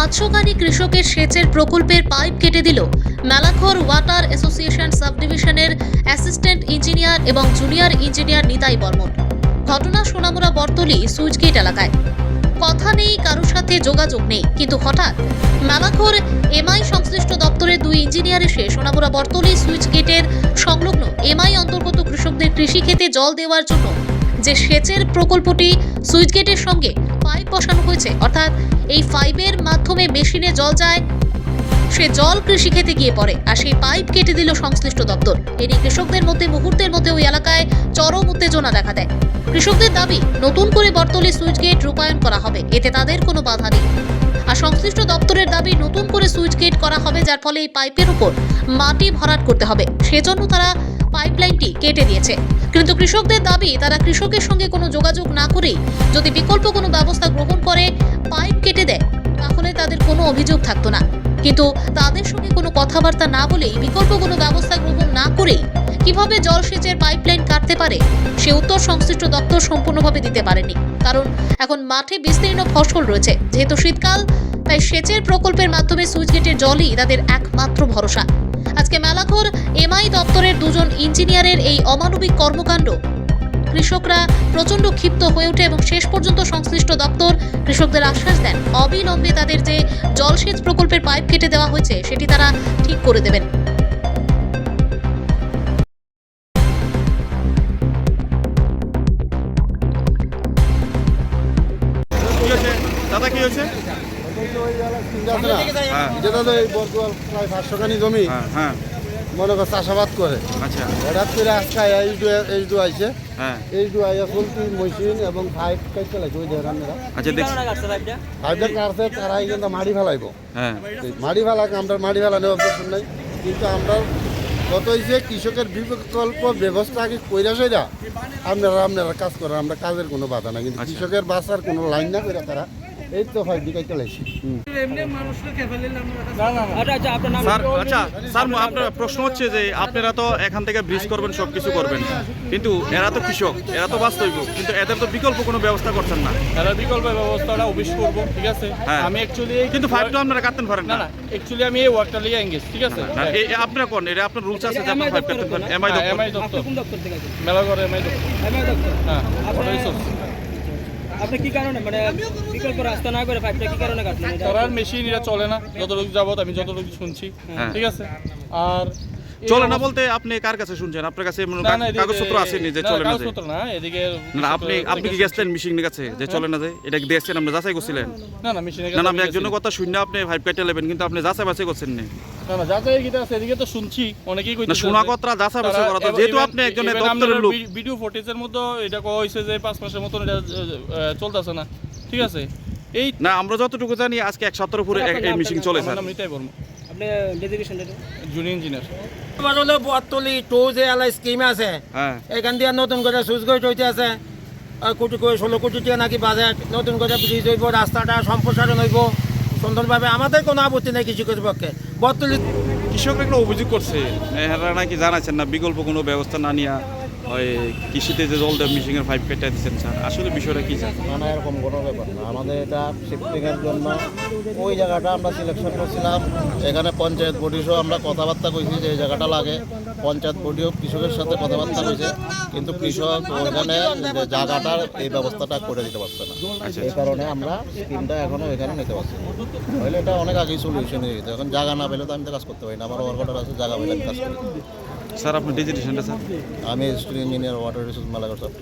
পাঁচশোখানি কৃষকের সেচের প্রকল্পের পাইপ কেটে দিল মেলাখোর ওয়াটার অ্যাসোসিয়েশন সাবডিভিশনের অ্যাসিস্ট্যান্ট ইঞ্জিনিয়ার এবং জুনিয়র ইঞ্জিনিয়ার নিতাই বর্মন। ঘটনা সোনামুড়া বর্তলি সুইচগেট এলাকায়। কথা নেই, কারোর সাথে যোগাযোগ নেই, কিন্তু হঠাৎ মেলাখোর এমআই সংশ্লিষ্ট দপ্তরের দুই ইঞ্জিনিয়ার এসে সোনামুড়া বর্তলি সুইচ গেটের সংলগ্ন এমআই অন্তর্গত কৃষকদের কৃষিক্ষেতে জল দেওয়ার জন্য যে সেচের প্রকল্পটি সুইচগেটের সঙ্গে পাইপ বসানো হয়েছে। অর্থাৎ এই পাইপের মাধ্যমে মেশিনে জল যায়, সে জল কৃষিক্ষেতে গিয়ে পড়ে আর সেই পাইপ কেটে দিল সংশ্লিষ্ট দপ্তর। এরই কৃষকদের মধ্যে, মুহূর্তের মধ্যে ওই এলাকায় চরম উত্তেজনা দেখা দেয়। কৃষকদের দাবি, নতুন করে বর্তলে সুইচ গেট রূপায়ণ করা হবে, এতে তাদের কোনো বাধা নেই। আর সংশ্লিষ্ট দপ্তরের দাবি, নতুন গেট করা হবে, যার ফলে এই পাইপের উপর মাটি ভরাট করতে হবে। সেজন্য তারা পাইপলাইনটি কেটে দিয়েছে। কিন্তু কৃষকদের দাবি, তারা কৃষকের সঙ্গে কোনো যোগাযোগ না করেই যদি বিকল্প কোনো ব্যবস্থা গ্রহণ করে পাইপ কেটে দেয়, তাহলে তাদের কোনো অভিযোগ থাকতো না। কিন্তু তাদের কোনো কথাবার্তা না বলেই বিকল্প কোনো ব্যবস্থা গ্রহণ না করেই কীভাবে জলসেচের পাইপলাইন কাটতে পারে, সে উত্তর সংশ্লিষ্ট দপ্তর সম্পূর্ণভাবে দিতে পারেনি। কারণ এখন মাঠে বিস্তীর্ণ ফসল রয়েছে। যেহেতু শীতকাল, তাই সেচের প্রকল্পের মাধ্যমে সুইচগেটের জলই তাদের একমাত্র ভরসা। আজকে মেলাখোর এমআই দপ্তরের দুজন ইঞ্জিনিয়ারের এই অমানবিক কর্মকাণ্ড কৃষকরা প্রচণ্ড ক্ষিপ্ত হয়ে ওঠে এবং শেষ পর্যন্ত সংশ্লিষ্ট দপ্তর কৃষকদের আশ্বাস দেন। অবিলম্বে তাদের যে জলসেচ প্রকল্পের পাইপ কেটে দেওয়া হয়েছে সেটি তারা ঠিক করে দেবেন। দাদা কি হয়েছে? হ্যাঁ যেটা তো এই বর্তমান প্রায় পাঁচশো খানি জমি। হ্যাঁ হ্যাঁ। মনে কর চাষাবাদ করে। আচ্ছা। হঠাৎ করে আজকে এইচ ডু এইচ ডু আইছে। হ্যাঁ। এইচ ডু আইয়া চলতি মেশিন এবং পাইপ কাটতে লাগছে ওই দেখেন আপনারা আচ্ছা দেখছি। পাইপের কাটছে তারাই কিন্তু মাড়ি ফেলাইব। হ্যাঁ। মাড়ি ফেলাকে আমরা মাড়ি ফেলানো অভ্যস্ত নাই। কিন্তু আমরা কত হয়েছে কৃষকের বিকল্প ব্যবস্থা আগে কইরা সইরা আপনারা আপনারা কাজ করেন আমরা কাজের কোনো বাধা নাই। কিন্তু আচ্ছা। কৃষকের বাঁচার কোনো লাইন না করে তারা এই তো ফাইভ লাগছে আচ্ছা আচ্ছা আপনার স্যার আচ্ছা স্যার আপনার প্রশ্ন হচ্ছে যে আপনারা তো এখান থেকে ব্রিজ করবেন সব কিছু করবেন। কিন্তু এরা তো কৃষক এরা তো বাস্তবিক কিন্তু এদের তো বিকল্প কোনো ব্যবস্থা করছেন না। তারা বিকল্প ব্যবস্থাটা অফিস করব ঠিক আছে? হ্যাঁ। আমি অ্যাকচুয়ালি কিন্তু ফাইভটা আপনারা পারেন না। অ্যাকচুয়ালি আমি এই ওয়ার্কটা লিয়ে এঙ্গেজ ঠিক আছে? আপনারা কোন? এটা আপনার রুলস আছে যে আপনার ফাইভ পারেন এমআই দপ্তর। দপ্তর। এমআই দপ্তর এমআই দপ্তর। হ্যাঁ। আপনি কি কারণে মানে বিকল্প রাস্তা না করে পাইপটা কি কারণে কাটলেন? এটা? মেশিন এটা চলে না। যতটুকু যাবত আমি যতটুকু শুনছি। হ্যাঁ। ঠিক আছে? আর চলে না বলতে আপনি কার কাছে শুনছেন? আপনার কাছে কাগজপত্র আসেনি যে চলে না না এদিকে না আপনি আপনি কি গেছিলেন কাছে যে চলে না যে? এটা দেখছেন? আপনি যাচাই করছিলেন? না না মেশিনে না না আমি একজনের কথা শুনে আপনি ফাইভ কাটে নেবেন কিন্তু আপনি যাচাই বাছাই করছেন না। না না যাচাই গিটা আছে এদিকে তো শুনছি অনেকেই না শোনা কথা যাচাই বাছাই করা তো যেহেতু আপনি একজনের দপ্তরের লোক। ভিডিও ফুটেজের মধ্যে এটা কোয়া হয়েছে যে পাঁচ মাসের মতন এটা চলতেছে না। ঠিক আছে? এই না আমরা যতটুকু জানি আজকে এক সপ্তাহের উপরে এই মিশিং চলে স্যার। নাম নিতাই বর্মা। আপনি ডেজিগনেশন জুনিয়র ইঞ্জিনিয়ার এবার হলো বটতলি যে এলাই স্কিম আছে হ্যাঁ। এখান দিয়ে নতুন করে সুইচ গেট হইতে আছে। কোটি ষোলো কোটি টাকা নাকি বাজেট নতুন করে ব্রিজ হইব রাস্তাটা সম্প্রসারণ হইব। সুন্দরভাবে আমাদের কোনো আপত্তি নেই কৃষি কর্তৃপক্ষে বর্তমানে কৃষকরা অভিযোগ করছে। এরা নাকি জানাচ্ছেন না বিকল্প কোনো ব্যবস্থা না নিয়ে। ওই কৃষিতে যে জল দেয় মিশিংয়ের পাইপ কেটে দিচ্ছেন স্যার আসলে বিষয়টা কি স্যার না না এরকম কোনো ব্যাপার না। আমাদের এটা শিফটিংয়ের জন্য ওই জায়গাটা আমরা সিলেকশন করছিলাম। এখানে পঞ্চায়েত বডি সহ আমরা কথাবার্তা কইছি যে এই জায়গাটা লাগে। পঞ্চায়েত বডিও কৃষকের সাথে কথাবার্তা কইছে কিন্তু কৃষক ওখানে যে জায়গাটার এই ব্যবস্থাটা করে দিতে পারছে না। আচ্ছা এই কারণে আমরা স্কিমটা এখনও এখানে নিতে পারছি না। হইলে এটা অনেক আগেই সলিউশন হয়ে যেত এখন জায়গা না পেলে তো আমি তো কাজ করতে পারি না। আমার ওয়ার্ক অর্ডার আছে জায়গা পেলে আমি কাজ করি। স্যার আপনার ডিজিটেশনটা স্যার। আমি student engineer water resource Melaghar সব